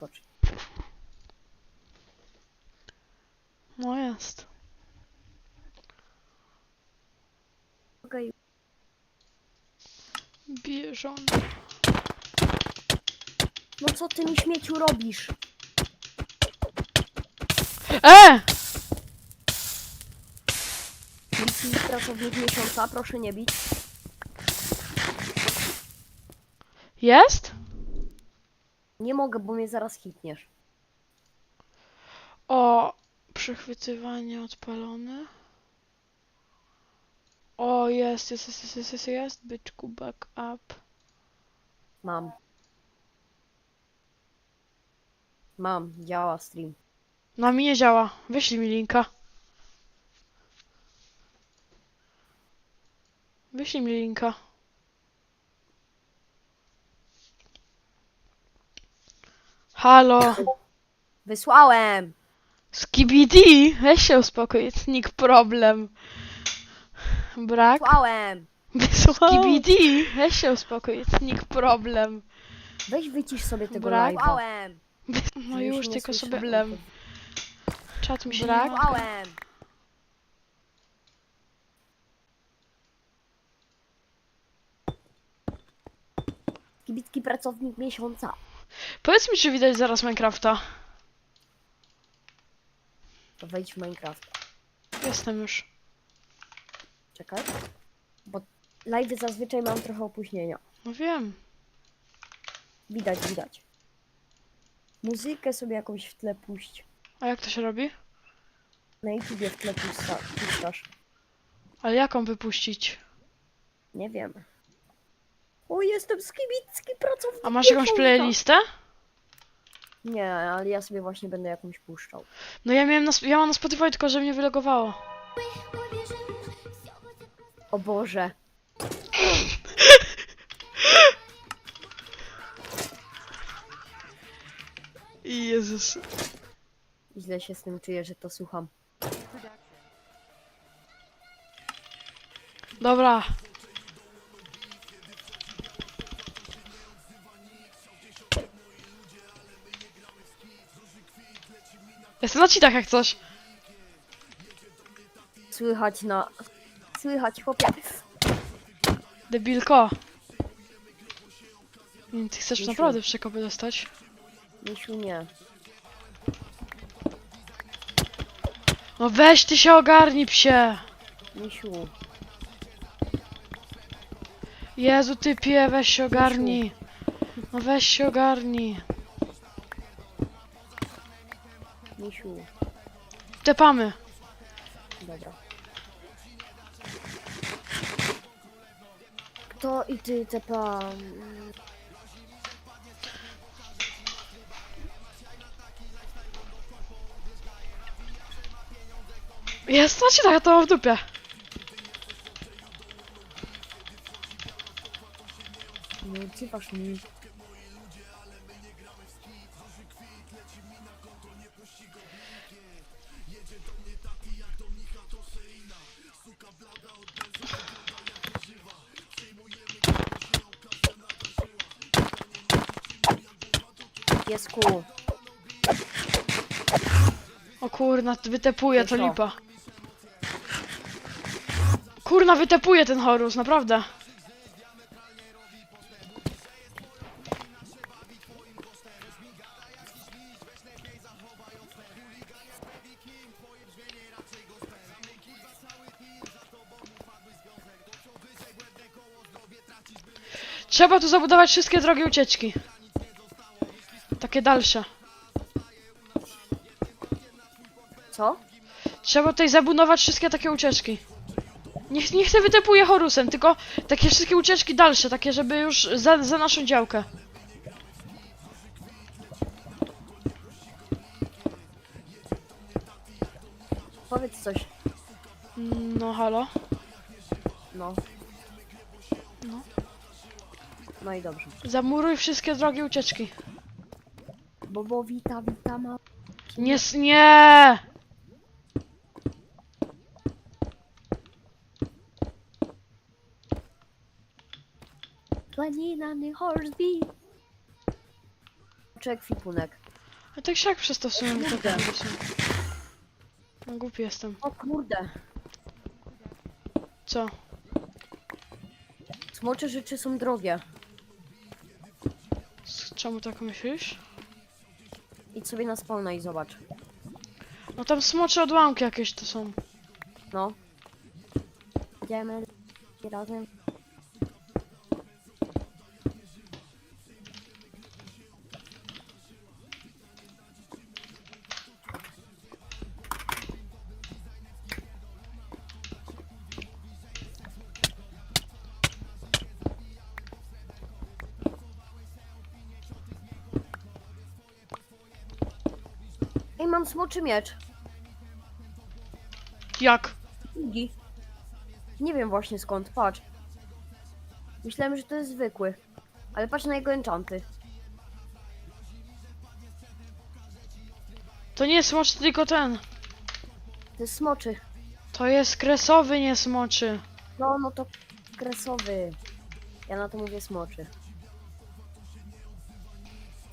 Skocz. No jest. Okej, Bieżon. no co ty mi śmieciu robisz? E! Misji pracownik miesiąca, proszę nie bić. Jest? Nie mogę, bo mnie zaraz hitniesz. O, przechwytywanie odpalone. O, jest, jest, jest, jest, jest, jest, jest. Byczku, back up. Mam. Mam, działa stream. Na mi nie działa. Wyślij mi linka. Wyślij mi linka. Halo. Wysłałem! Skibidi, weź się uspokój, sneak problem. Brak? Wysłałem! Skibidi, weź się uspokój, sneak problem. Weź wycisz sobie tego Brak? live'a. Wysłałem! No już, nie tylko sobie problem. Czat mi się Brak? Wysłałem! Kibicki pracownik miesiąca. Powiedz mi, czy widać zaraz Minecrafta. To wejdź w Minecraft. Jestem już. Czekaj. Bo live zazwyczaj mam trochę opóźnienia. No wiem. Widać, widać. Muzykę sobie jakąś w tle puść. A jak to się robi? Na YouTubie w tle puszcza, puszczasz. Ale jaką wypuścić? Nie wiem. O, jestem skibicki pracownik A masz jakąś playlistę? Nie, ale ja sobie właśnie będę jakąś puszczał. No ja miałem na, ja mam na Spotify, tylko że mnie wylogowało. O Boże. Jezus. Źle się z tym czuję, że to słucham. Dobra. Jestem na cheatach jak coś. Słychać na... Słychać, chłopie. Debilko. Nie, Ty chcesz Misiu. naprawdę przekopy dostać? Misiu, nie. No weź ty się ogarnij psie. Misiu. Jezu typie, weź się ogarnij. No weź się ogarnij. Misiu. Tepamy. Dobra. Kto i ty, tepa... Jest na cheatach, ja to mam w dupie. Nie odzywasz mi. Piesku, O kurna, wytepuje to lipa. Kurna, wytepuje ten Horus, naprawdę. Trzeba tu zabudować wszystkie drogie ucieczki. Takie dalsze. co? Trzeba tutaj zabudować wszystkie takie ucieczki. Nie, nie chcę wytypuje Horusem, tylko takie wszystkie ucieczki dalsze, takie żeby już za, za naszą działkę. Powiedz coś. No halo? No. No. No i dobrze. Zamuruj wszystkie drogie ucieczki. Bobo, wita, wita, ma... Nie, s- nie! Planinany Horsby. Czy ekwipunek? A tak siak przez to w sumie Kurde. No głupi jestem. O kurde. Co? Smocze rzeczy są drogie. Czemu tak myślisz? Idź sobie na spawna i zobacz. No tam smocze odłamki jakieś to są. No. Idziemy razem. Mam smoczy miecz. Jak? Długi. Nie wiem właśnie skąd, patrz. Myślałem, że to jest zwykły. Ale patrz na jego enchanty. To nie jest smocz, tylko ten. To jest smoczy. To jest kresowy, nie smoczy. No, no to kresowy. Ja na to mówię smoczy.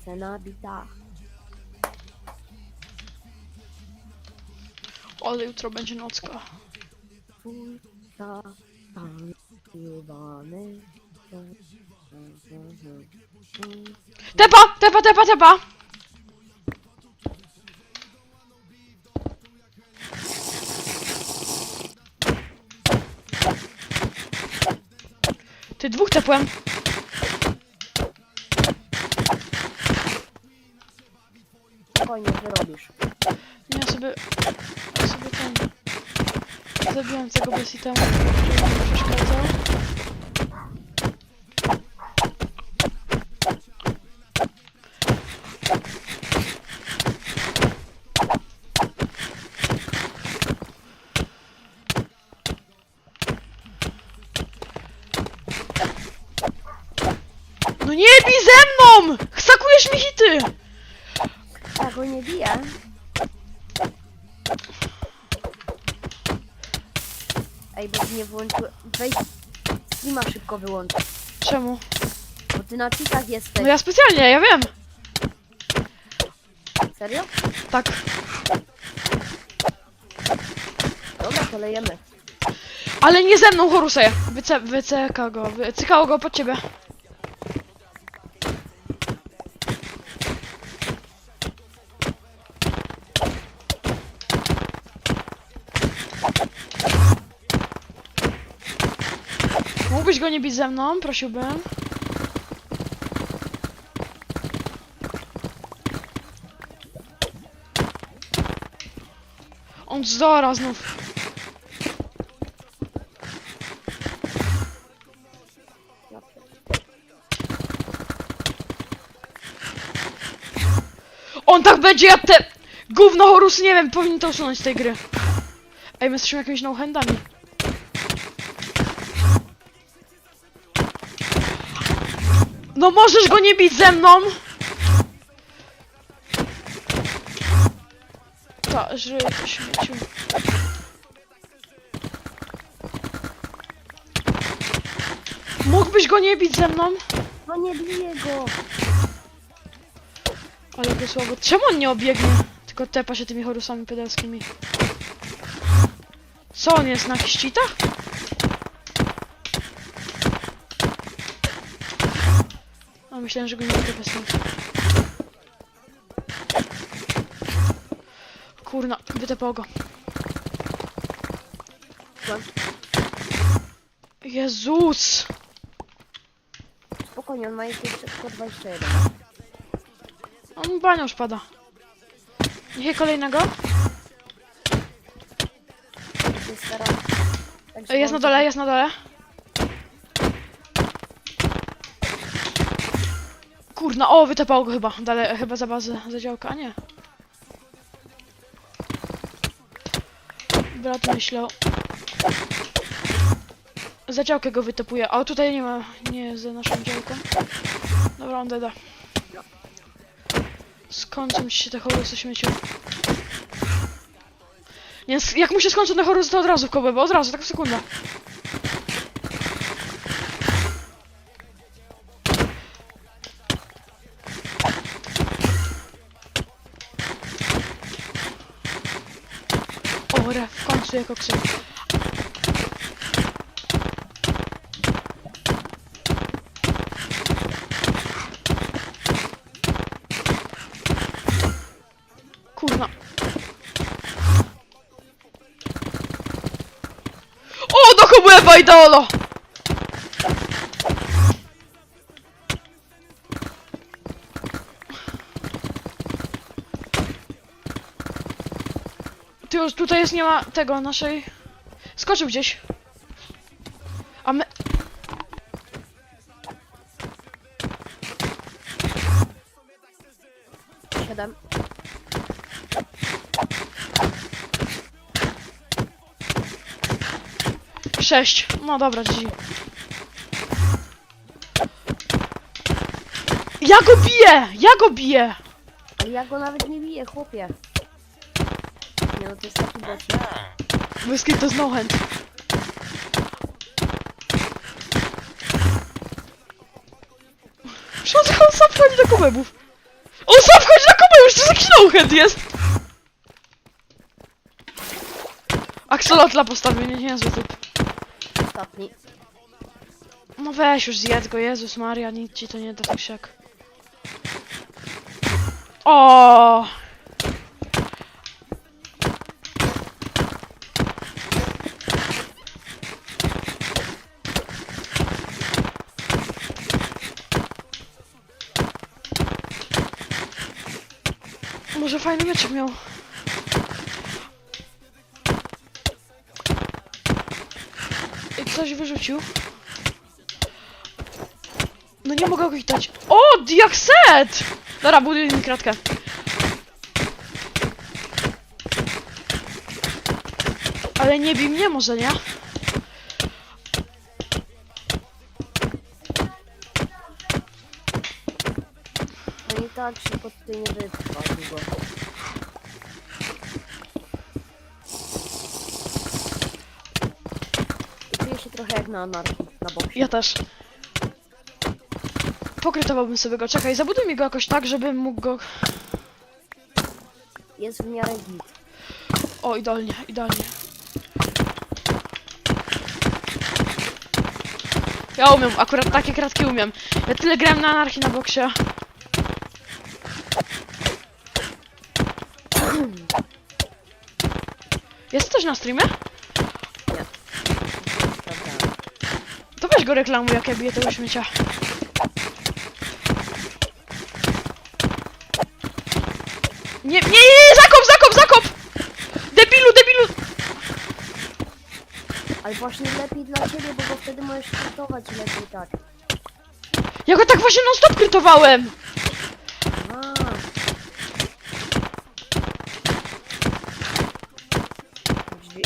Cena bita. Ale jutro będzie nocka. Tepa, tepa, tepa, tepa! Ty dwóch tepłem. Spokojnie, wyrobisz. Ja sobie... Ja sobie ten... Zabiłem tego bez itemu, żeby mi przeszkadzał. No nie bij ze mną! Sakujesz mi hity! Ja go nie biję. Ej, bo nie włączyłem. Wejdź. Streama szybko wyłącz. Czemu? Bo ty na cheatach jesteś. No ja specjalnie, ja wiem. Serio? Tak. Dobra, to lejemy. Ale nie ze mną, Horusej! Wyce, wyceka go, wycykało go pod ciebie. Mógłbyś go nie bić ze mną, prosiłbym. On zdora znów. On tak będzie, ja te... Gówno Horus, nie wiem, powinien to usunąć z tej gry. Ej, my jesteśmy jakimiś no-handami. No możesz go nie bić ze mną! Ta, żyje to śmieciu. Mógłbyś go nie bić ze mną? No nie biję go. Ale go słabo. Czemu on nie obiegnie? Tylko tepa się tymi horusami pedalskimi. Co on jest na jakichś A myślałem, że go nie tepa stąd. Kurna, wytepał go. Jezus! Spokojnie, on ma jeszcze tylko 21. On bania już pada. Niech kolejnego. Jest na dole, jest na dole. Kurna, o, wytepał go chyba. Dalej, chyba za bazę, za działka, a nie. Brat myślał. Za działkę go wytepuje, a tutaj nie ma, nie za naszą działką. Dobra, on deda. Skończą ci się te horusy śmieciu. Nie, s- jak mu się skończą te horusy, to od razu w kołbę, bo od razu, tak w sekundę. Dobra, w jako ksy. Kurwa. O, do idolo! Tutaj jest, nie ma tego, naszej... Skoczył gdzieś. A my... Siedem. Sześć. No dobra, GG. Ja go biję! Ja go biję! Ja go nawet nie biję, chłopie. Nie no, to jest taki bocik. Whisky to no hand. Przecież on sam wchodzi do kubebów. On sam wchodzi do kubebów, to jakiś no jest! Axolotla postawił, nie, niezły typ. Ostatni. No weź już zjedz go, Jezus Maria, nic ci to nie da tak siak. O! Może fajny meczek miał. I Ktoś wyrzucił. No nie mogę go hitać. O, diakset! Dobra, buduj mi kratkę. Ale nie bij mnie może, nie? No szybko tutaj nie wytrwa długo. I czuję się trochę jak na anarchii, na boksie. Ja też. Pokrytowałbym sobie go. Czekaj, zabuduj mi go jakoś tak, żebym mógł go... Jest w miarę git. O, idealnie, idealnie. Ja umiem, akurat takie kratki umiem. Ja tyle grałem na anarchii na boksie. Jest coś na streamie? Sprawdzałem. To weź go reklamuj, jak ja biję tego śmiecia. Nie, nie, nie, nie, zakop, zakop, zakop! Debilu, debilu! Ale właśnie lepiej dla ciebie, bo go wtedy możesz startować lepiej tak. Ja go tak właśnie non stop krytowałem! A. Drzwi.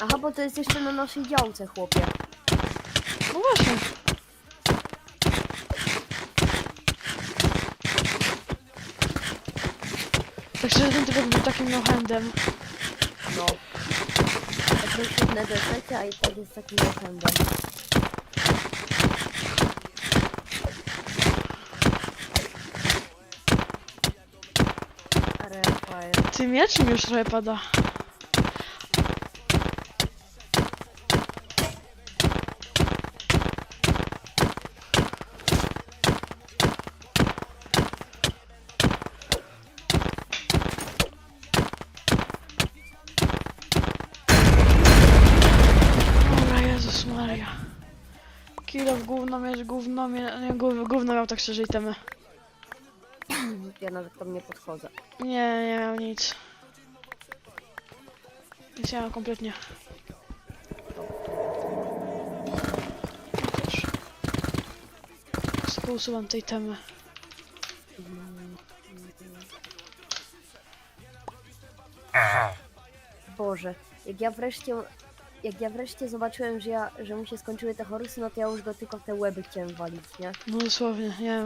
Aha, bo to jest jeszcze na naszej działce, chłopie. No właśnie. Tak szczerze, ten typ był takim no-handem. No. Jak był świetne desecie, a i tak jest takim. Refire. Ty miecz mi już trochę pada. W gówno, miecz gówno, mie nie, gów- gówno miał tak szczerze itemy. Ja nawet tam nie podchodzę. Nie, nie miał nic. Nic nie miał kompletnie. Tylko usuwam tej temy. Boże, jak ja wreszcie jak ja wreszcie zobaczyłem, że, ja, że mu się skończyły te horusy, no to ja już go tylko w te łeby chciałem walić, nie? No dosłownie, nie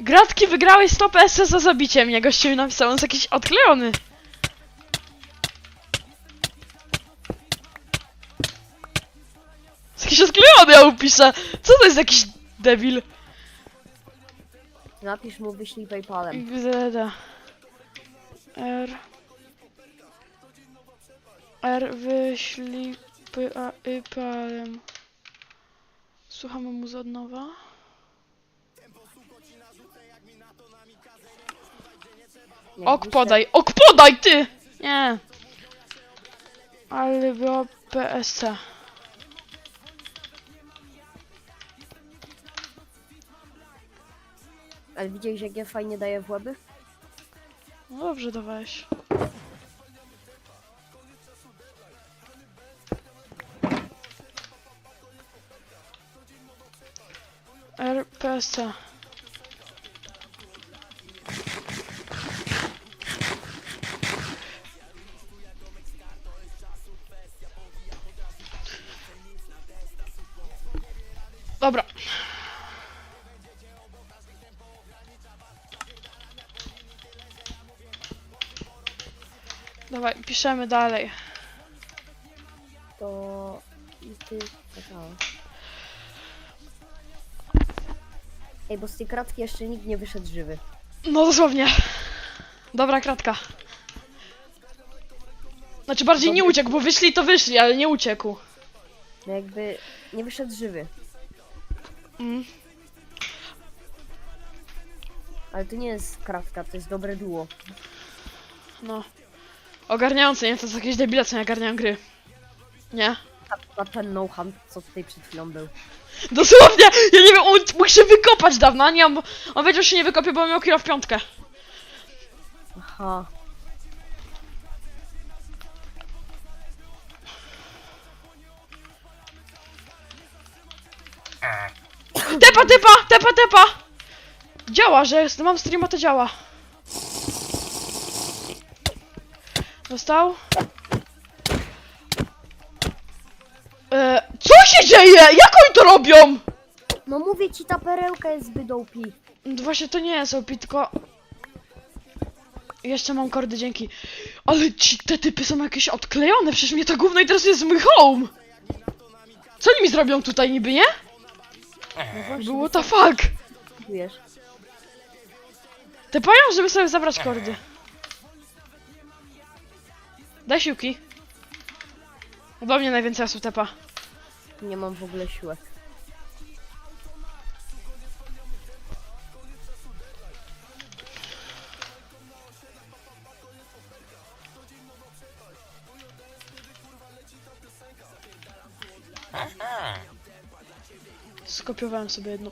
Gratki, wygrałeś 100 PS za zabicie mnie, gościu mi napisał, on jest jakiś odklejony. Jest jakiś odklejony, ja upiszę. Co to jest jakiś debil? Napisz mu wyślij Paypalem. XD. R. R wyślij p a y palem. Słuchamy mu od nowa. Nie, Ok wyślę- podaj, ok podaj ty! Nie. Ale było PSC. Ale widziałeś jak ja fajnie daję w łeby? No dobrze, dawałeś. RPSC. Dawaj, piszemy dalej. To... I ty... czekała. Ej, bo z tej kratki jeszcze nikt nie wyszedł żywy. No dosłownie. Dobra kratka. Znaczy bardziej nie uciekł, bo wyszli to wyszli, ale nie uciekł. No jakby nie wyszedł żywy. Mm. Ale to nie jest kratka, to jest dobre duo. No. Ogarniający, nie? To jest jakieś debile, co nie ogarniają gry. Nie? A, a ten no-hunt, co tutaj przed chwilą był. Dosłownie! Ja nie wiem, on mógł się wykopać dawno, a nie, on, on wiedział, że się nie wykopie, bo miał kilo w piątkę. Aha. Tepa, tepa, tepa, tepa! Działa, że jest, mam streama, to działa. Dostał? E, co się dzieje? Jak oni to robią? No mówię ci, ta perełka jest zbyt OP. No Właśnie to nie jest OP, tylko... Jeszcze mam kordy, dzięki. Ale ci, te typy są jakieś odklejone, przecież mnie to gówno interesuje z mój home! Co oni mi zrobią tutaj niby, nie? No właśnie, Było to fuck! wiesz. Te pają, żeby sobie zabrać kordy. Daj siłki. Chyba mnie najwięcej osób tepa. Nie mam w ogóle siłek. Skopiowałem sobie jedną.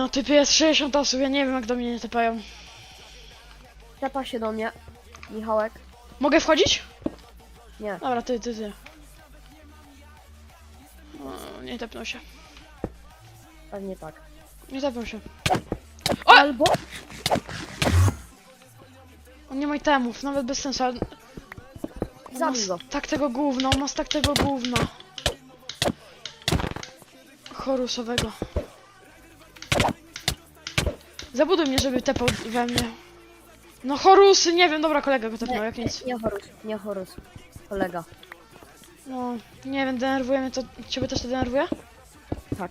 No, typie jest 60 osób, ja nie wiem jak do mnie nie tepają. Tepa się do mnie. Michałek? Mogę wchodzić? Nie. Dobra, ty, ty, ty. O, nie tepnął się. Pewnie tak. Nie tepnął się. O! Albo... On nie ma itemów, nawet bez sensu, ale... On ma Zabij go. tak tego gówna, on ma tak tego gówna. Chorusowego. Zabuduj mnie, żeby tepał we mnie. No chorusy, nie wiem, dobra kolega go tepnął, jak nic. Nie Horus, nie Horus. Kolega. No, nie wiem, denerwuje mnie to... Ciebie też to denerwuje? Tak.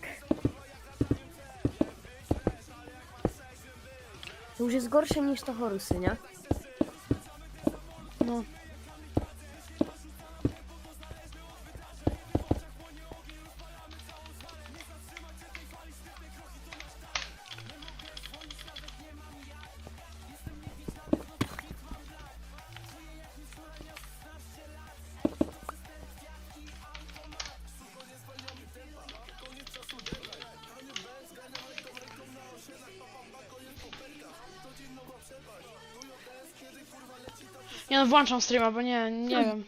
To już jest gorsze niż to Horusy. Nie no, włączam streama, bo nie, nie wiem.